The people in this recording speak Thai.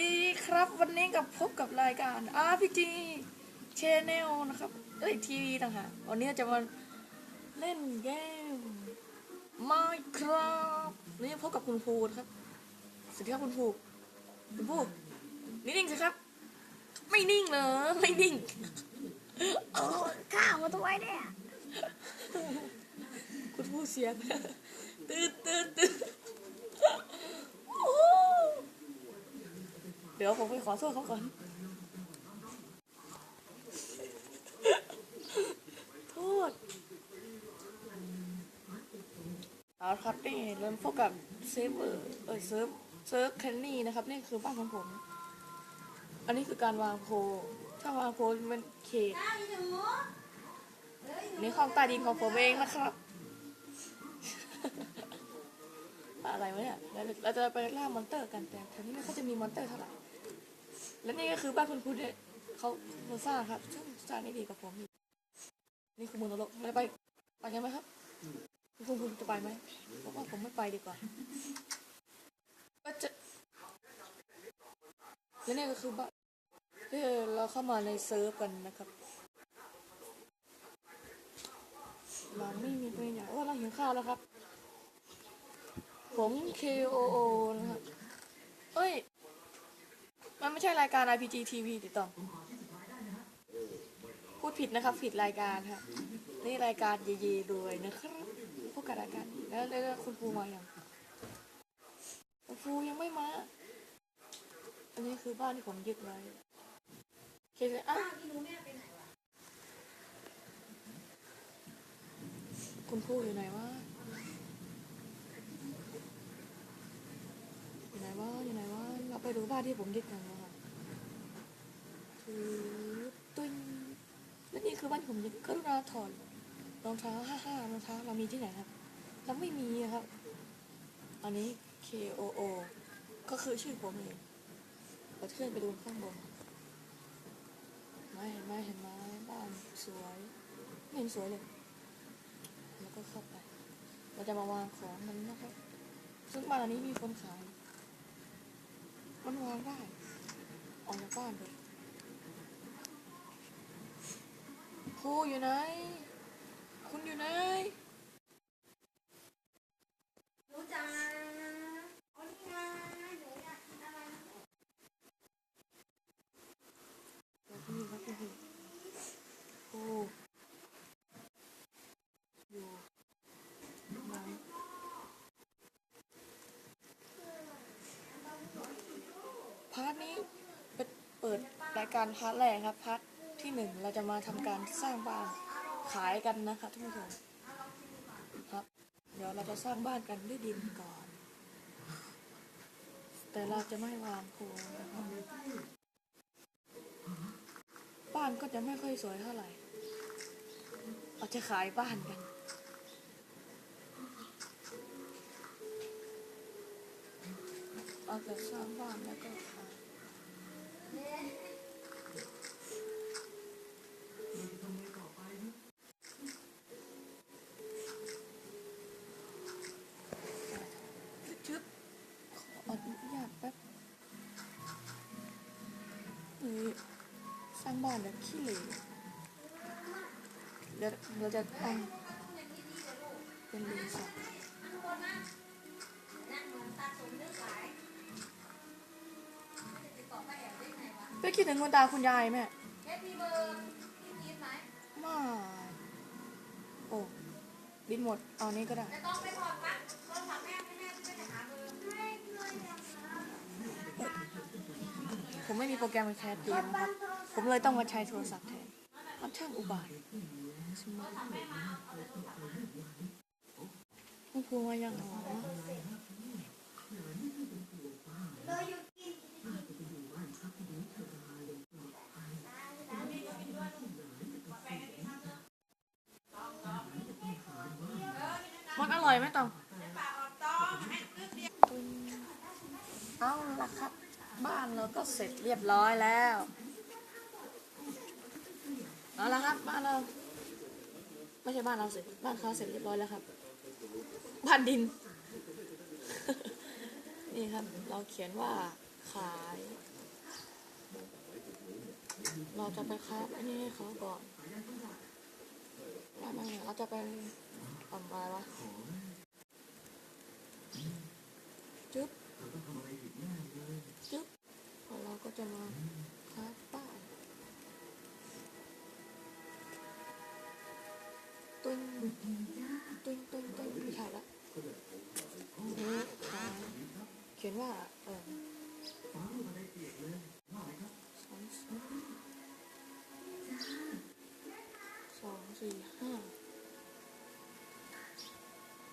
ดีครับวันนี้กับพบกับรายการ RPG Channel นะครับ เอ้ยทีวีต่างหากวันนี้จะมาเล่นเกม Minecraft วันนี่พบกับคุณภูนะครับสวัสดีครับคุณภูคุณภูนิ่งๆสิครับ ไม่นิ่งเหรอไม่นิ่งโอ้ข้าวมาตัวไว้เนี่ยคุณผู้เสียงตื่นตื่นตื่นโอ้เดี๋ยวผมไปขอโทษเขาก่อนโทษเอาครับนี่เริ่มพบกับเซิร์ฟเอเออเซิร์ฟเซิร์ฟแคนนี่นะครับ นี่คือบ้านของผม อันนี้คือการวางโพลถ้าวางโพลมันเขตนี่ห้องใต้ดินของผมเองนะครับอะไรวะเนี่ยเราเราจะไปล่ามอนเตอร์กันแต่แถวนี้ไม่ค่อยจะมีมอนเตอร์เท่าไหร่ และนี่ก็คือบ้านคุณครูเนี่ยเขาเขาสร้างครับซึ่งสร้างได้ดีกว่าผมอีกนี่คือมืองนรกไม่ได้ไปไปกันไหมครับคุณครูคุณจะไปไหมบอกว่าผมไม่ไปดีกว่าก็จะและนี่ก็คือบ้านที่เราเข้ามาในเซิร์ฟกันนะครับเราไม่มีตัวอย่างว่าเราหิวข้าวแล้วครับ ผม KOO นะครับ เอ้ย มันไม่ใช่รายการ RPG TV ติดต่อพูดผิดนะครับผิดรายการครับนี่รายการเย่ๆด้วยนะครับพวกกับรายการแล้วแล้วคุณครูมาอย่างคุณครูยังไม่มา อันนี้คือบ้านที่ผมยึดไว้เคเลยอะคุณครูอยู่ไหนวะ อยู่ไหนวะ อยู่ไหนวะ เราไป ดูบ้านที่ผมยึดกันนะคะคือตุ้ยและนี่คือบ้านผมยึดกรุณาถอดรองเท้าห้าห้ารองเท้าเรามีที่ไหนครับ เราไม่มีครับ อันนี้ K O O ก็คือชื่อผมเองเราเคลื่อนไปดูข้างบนไม่เห็นไหมเห็นไหมบ้านสวยไม่เห็นสวยเลย แล้วก็เข้าไป เราจะมาวางของมันนะครับ ซึ่งบ้านหลังนี้มีคนขาย มันวางได้ ออกจากบ้านเลยครูอยู่ไหน คุณอยู่ไหน รู้จักโอ้นี่ไงหนูอยากกินอะไรนะ เดี๋ยวคุณอยู่ครับคุณอยู่ครูอยู่ไหน พาร์ทนี้เป็นเปิดรายการพาร์ทแรกครับพาร์ทที่หนึ่งเราจะมาทำการสร้างบ้านขายกันนะครับท่านผู้ชมครับ เดี๋ยวเราจะสร้างบ้านกันด้วยดินก่อน แต่เราจะไม่วางโครงนะครับบ้านก็จะไม่ค่อยสวยเท่าไหร่เราจะขายบ้านกัน เราจะสร้างบ้านแล้วก็ขายชึบขออนุญาตแป๊บนี่สร้างบ้านแบบขี้เหร่เดี๋ยวเราจะตั้ง คิดถึงคุณตาคุณยายแม่เฮ็ดมีเบอร์ที่กินไหมไมาโอ้บินหมด เอานี้ก็ได้ไม่ต้องไปถอดปลั๊กโทรศัพท์แม่ให้แม่จะไปหาเบอร์ให้เลยนะผมไม่มีโปรแกรมมาแคสเกมนะครับ ผมเลยต้องมาใช้โทรศัพท์แทน มันช่างอุบาทสมมติคุณครูมายังหรอเลยอยู่ มันอร่อยไหมตองเอาละครับ บ้านเราก็เสร็จเรียบร้อยแล้วเอาละครับบ้านเราไม่ใช่บ้านเราเสร็จบ้านเขาเสร็จเรียบร้อยแล้วครับ บ้านดิน นี่ครับ เราเขียนว่าขาย เราจะไปค้าอันนี้ให้เขาก่อนไม่ไม่เราจะไป ทำอะไรวะจึ๊บจึ๊บแล้วเราก็จะมาค้าป้ายตุ้งตุ้งตุ้งตุ้งไม่ใช่ละนี่ขายเขียนว่าเออสองสองสองสี่